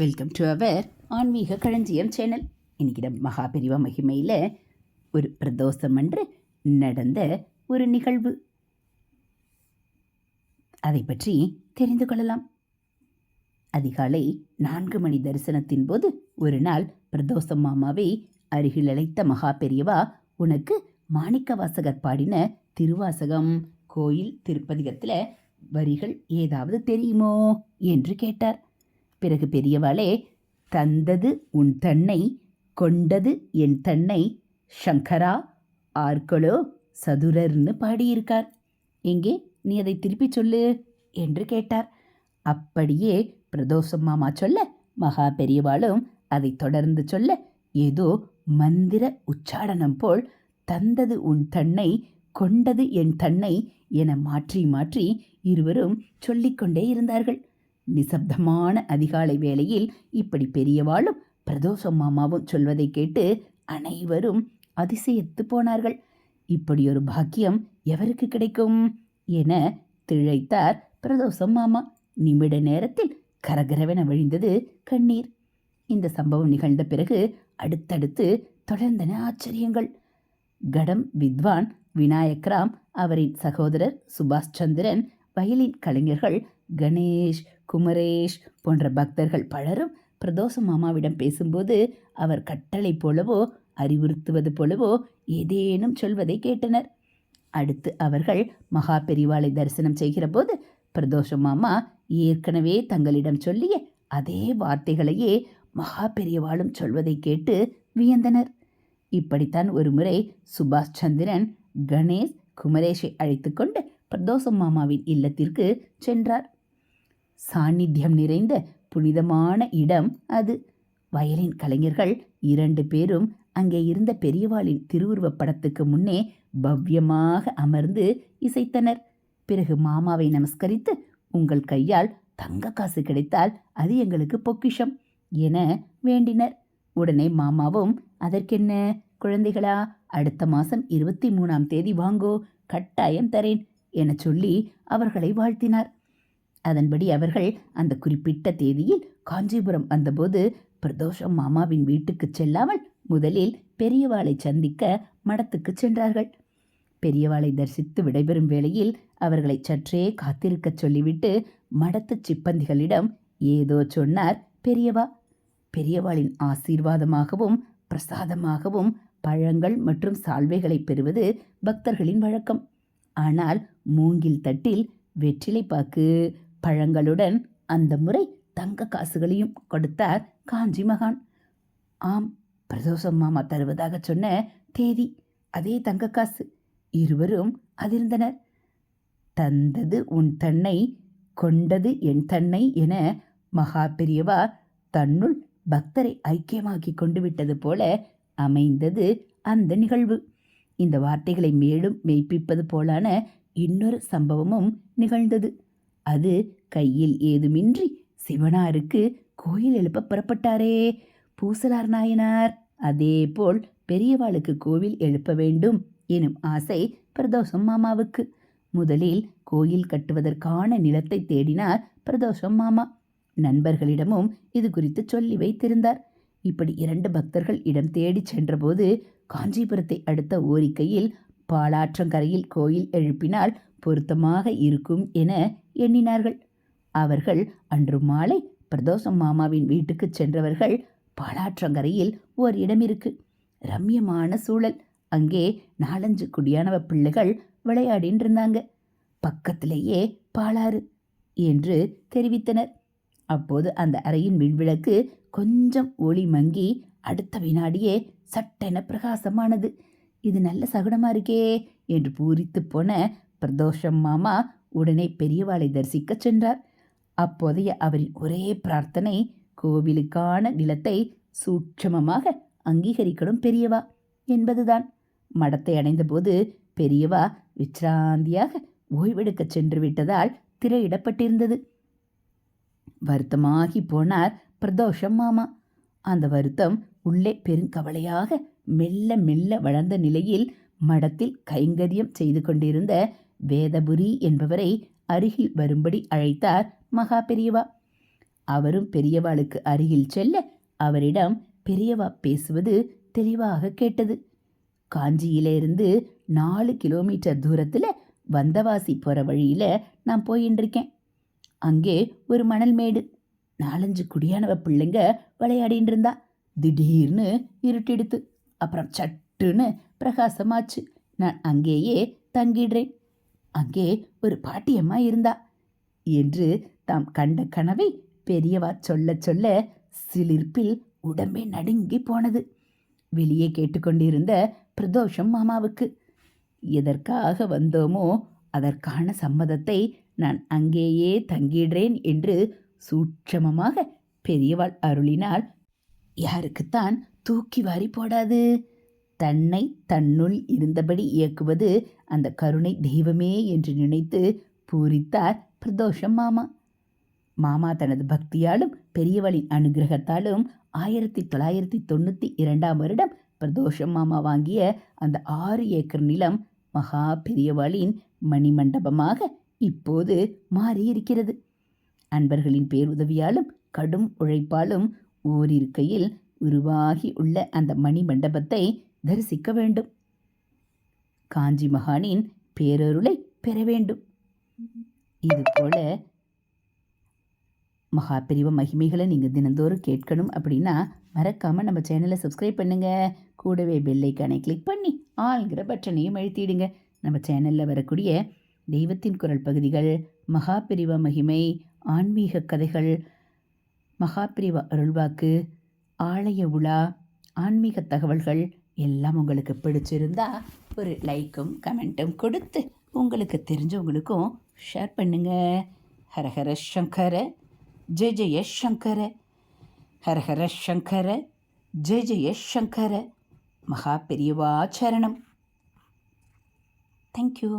Welcome to our ஆன்மீக களஞ்சியம் channel. இன்னைக்கு நம்ம மகாபெரிவா மகிமையில் ஒரு பிரதோஷம் அன்று நடந்த ஒரு நிகழ்வு. அதை பற்றி தெரிந்து கொள்ளலாம். அதிகாலை நான்கு மணி தரிசனத்தின் போது ஒரு நாள் பிரதோஷம் மாமாவை அருகில் அழைத்த மகா பெரியவா உனக்கு மாணிக்க வாசகர் பாடின திருவாசகம் கோயில் திருப்பதிகத்தில் வரிகள் ஏதாவது தெரியுமோ? என்று கேட்டார். பிறகு பெரியவாளே தந்தது உன் தன்னை கொண்டது என் தன்னை சங்கரா ஆர்களோ சதுரர்னு பாடியிருக்கார். எங்கே நீ அதை திருப்பி சொல்லு என்று கேட்டார். அப்படியே பிரதோஷம் மாமா சொல்ல மகா பெரியவாளும் அதை தொடர்ந்து சொல்ல ஏதோ மந்திர உச்சாடனம் போல் தந்தது உன் தன்னை கொண்டது என் தன்னை என மாற்றி மாற்றி இருவரும் சொல்லிக்கொண்டே இருந்தார்கள். நிசப்தமான அதிகாலை வேளையில் இப்படி பெரியவாளும் பிரதோஷம் மாமாவும் சொல்வதை கேட்டு அனைவரும் அதிசயத்து போனார்கள். இப்படி ஒரு பாக்கியம் எவருக்கு கிடைக்கும்? என திழைத்தார் பிரதோஷம் மாமா. நிமிட நேரத்தில் கரகரவென வழிந்தது கண்ணீர். இந்த சம்பவம் நிகழ்ந்த பிறகு அடுத்தடுத்து தொடர்ந்தன ஆச்சரியங்கள். கடம் வித்வான் விநாயக்ராம் அவரின் சகோதரர் சுபாஷ் சந்திரன் வயலின் கலைஞர்கள் கணேஷ் குமரேஷ் போன்ற பக்தர்கள் பலரும் பிரதோஷ மாமாவிடம் பேசும்போது அவர் கட்டளை போலவோ அறிவுறுத்துவது போலவோ ஏதேனும் சொல்வதை கேட்டனர். அடுத்து அவர்கள் மகா பெரிவாளை தரிசனம் செய்கிறபோது பிரதோஷ மாமா ஏற்கனவே தங்களிடம் சொல்லிய அதே வார்த்தைகளையே மகா பெரியவாளும் சொல்வதை கேட்டு வியந்தனர். இப்படித்தான் ஒருமுறை சுபாஷ் சந்திரன் கணேஷ் குமரேஷை அழைத்துக்கொண்டு பிரதோஷம் மாமாவின் இல்லத்திற்கு சென்றார். சாநித்தியம் நிறைந்த புனிதமான இடம் அது. வயலின் கலைஞர்கள் இரண்டு பேரும் அங்கே இருந்த பெரியவாளின் திருவுருவப் படத்துக்கு முன்னே பவ்யமாக அமர்ந்து இசைத்தனர். பிறகு மாமாவை நமஸ்கரித்து உங்கள் கையால் தங்க காசு கிடைத்தால் அது எங்களுக்கு பொக்கிஷம் என வேண்டினர். உடனே மாமாவும் அதற்கென்ன? குழந்தைகளா அடுத்த மாதம் இருபத்தி மூணாம் தேதி வாங்கோ கட்டாயம் தரேன் என சொல்லி அவர்களை வாழ்த்தினார். அதன்படி அவர்கள் அந்த குறிப்பிட்ட தேதியில் காஞ்சிபுரம் வந்தபோது பிரதோஷம் மாமாவின் வீட்டுக்கு செல்லாமல் முதலில் பெரியவாளை சந்திக்க மடத்துக்கு சென்றார்கள். பெரியவாளை தரிசித்து விடைபெறும் வேளையில் அவர்களை சற்றே காத்திருக்கச் சொல்லிவிட்டு மடத்து சிப்பந்திகளிடம் ஏதோ சொன்னார் பெரியவா. பெரியவாளின் ஆசீர்வாதமாகவும் பிரசாதமாகவும் பழங்கள் மற்றும் சால்வைகளை பெறுவது பக்தர்களின் வழக்கம். ஆனால் மூங்கில் தட்டில் வெற்றிலை பாக்கு பழங்களுடன் அந்த முறை தங்க காசுகளையும் கொடுத்தார் காஞ்சி மகான். ஆம் பிரதோஷம் மாமா தருவதாக சொன்ன தேதி அதே தங்க காசு. இருவரும் அதிர்ந்தனர். தந்தது உன் தன்னை கொண்டது என் தன்னை என மகா பெரியவா தன்னுள் பக்தரை ஐக்கியமாக்கி கொண்டு விட்டது போல அமைந்தது அந்த நிகழ்வு. இந்த வார்த்தைகளை மேலும் மெய்ப்பிப்பது போலான இன்னொரு சம்பவமும் நிகழ்ந்தது. அது கையில் ஏதுமின்றி சிவனாருக்கு கோயில் எழுப்ப புறப்பட்டாரே. பூசலார் நாயனார் அதேபோல் பெரியவாளுக்கு கோவில் எழுப்ப வேண்டும் எனும் ஆசை பிரதோஷம் மாமாவுக்கு. முதலில் கோயில் கட்டுவதற்கான நிலத்தை தேடினார் பிரதோஷம் மாமா. நண்பர்களிடமும் இது குறித்து சொல்லி வைத்திருந்தார். இப்படி இரண்டு பக்தர்கள் இடம் தேடிச் சென்றபோது காஞ்சிபுரத்தை அடுத்த ஓரிக்கையில் பாலாற்றங்கரையில் கோயில் எழுப்பினால் பொருத்தமாக இருக்கும் என எண்ணினார்கள். அவர்கள் அன்று மாலை பிரதோஷம் மாமாவின் வீட்டுக்கு சென்றவர்கள் பாலாற்றங்கரையில் ஓர் இடம் இருக்கு ரம்யமான சூழல். அங்கே நாலஞ்சு குடியானவ பிள்ளைகள் விளையாடின்னு இருந்தாங்க பக்கத்திலேயே பாலாறு என்று தெரிவித்தனர். அப்போது அந்த அறையின் மின்விளக்கு கொஞ்சம் ஒளி மங்கி அடுத்த வினாடியே சட்டென பிரகாசமானது. இது நல்ல சகுனமாக இருக்கே என்று பூரித்து போன பிரதோஷம் மாமா உடனே பெரியவாளை தரிசிக்கச் சென்றார். அப்போதைய அவரின் ஒரே பிரார்த்தனை கோவிலுக்கான நிலத்தை சூட்சமமாக அங்கீகரிக்கணும் பெரியவா என்பதுதான். மடத்தை அடைந்தபோது பெரியவா விச்ராந்தியாக ஓய்வெடுக்கச் சென்று விட்டதால் திரையிடப்பட்டிருந்தது. வருத்தமாகி போனார் பிரதோஷம் மாமா. அந்த வருத்தம் உள்ளே பெருங்கவலையாக மெல்ல மெல்ல வளர்ந்த நிலையில் மடத்தில் கைங்கரியம் செய்து கொண்டிருந்த வேதபுரி என்பவரை அருகில் வரும்படி அழைத்தார் மகா பெரியவா. அவரும் பெரியவாளுக்கு அருகில் செல்ல அவரிடம் பெரியவா பேசுவது தெளிவாக கேட்டது. காஞ்சியிலிருந்து நாலு கிலோமீட்டர் தூரத்தில் வந்தவாசி போகிற வழியில் நான் போயின்னு இருக்கேன் அங்கே ஒரு மணல் மேடு. நாலஞ்சு குடியானவ பிள்ளைங்க விளையாடின்னு இருந்தா திடீர்னு இருட்டிடுத்து. அப்புறம் சட்டுன்னு பிரகாசமாச்சு. நான் அங்கேயே தங்கிடுறேன். அங்கே ஒரு பாட்டியம்மா இருந்தா என்று தாம் கண்ட கனவை பெரியவா சொல்ல சொல்ல சிலிர்ப்பில் உடம்பே நடுங்கி போனது. வெளியே கேட்டுக்கொண்டிருந்த பிரதோஷம் மாமாவுக்கு எதற்காக வந்தோமோ அதற்கான சம்மதத்தை நான் அங்கேயே தங்கிடுறேன் என்று சூட்சமமாக பெரியவாள் அருளினால் யாருக்குத்தான் தூக்கி வாரி போடாது. தன்னை தன்னுள் இருந்தபடி இயக்குவது அந்த கருணை தெய்வமே என்று நினைத்து பூரித்தார் பிரதோஷம் மாமா. மாமா தனது பக்தியாலும் பெரியவளின் அனுகிரகத்தாலும் ஆயிரத்தி தொள்ளாயிரத்தி தொண்ணூற்றி இரண்டாம் வருடம் பிரதோஷம் மாமா வாங்கிய அந்த ஆறு ஏக்கர் நிலம் மகா பெரியவாளின் மணிமண்டபமாக இப்போது மாறியிருக்கிறது. அன்பர்களின் பேருதவியாலும் கடும் உழைப்பாலும் ஓரிருக்கையில் உருவாகி உள்ள அந்த மணி மண்டபத்தை தரிசிக்க வேண்டும். காஞ்சி மகானின் பேரருளை பெற வேண்டும். இதுபோல மகாபிரிவ மகிமைகளை நீங்கள் தினந்தோறும் கேட்கணும் அப்படின்னா மறக்காமல் நம்ம சேனலை சப்ஸ்கிரைப் பண்ணுங்கள் கூடவே பெல்லைக்கானை கிளிக் பண்ணி ஆள்கிற பட்டனையும் அழுத்திடுங்க. நம்ம சேனலில் வரக்கூடிய தெய்வத்தின் குரல் பகுதிகள் மகாபிரிவ மகிமை ஆன்மீக கதைகள் மகாபிரிவ அருள்வாக்கு ஆலய உலா ஆன்மீக தகவல்கள் எல்லாம் உங்களுக்கு பிடிச்சிருந்தா ஒரு லைக்கும் கமெண்ட்டும் கொடுத்து உங்களுக்கு தெரிஞ்சவங்களுக்கும் ஷேர் பண்ணுங்க. ஹரஹர சங்கர ஜெய ஜெய சங்கர ஹரஹர சங்கர ஜெய ஜெய சங்கர மகா பெரியவா சரணம். தேங்க்யூ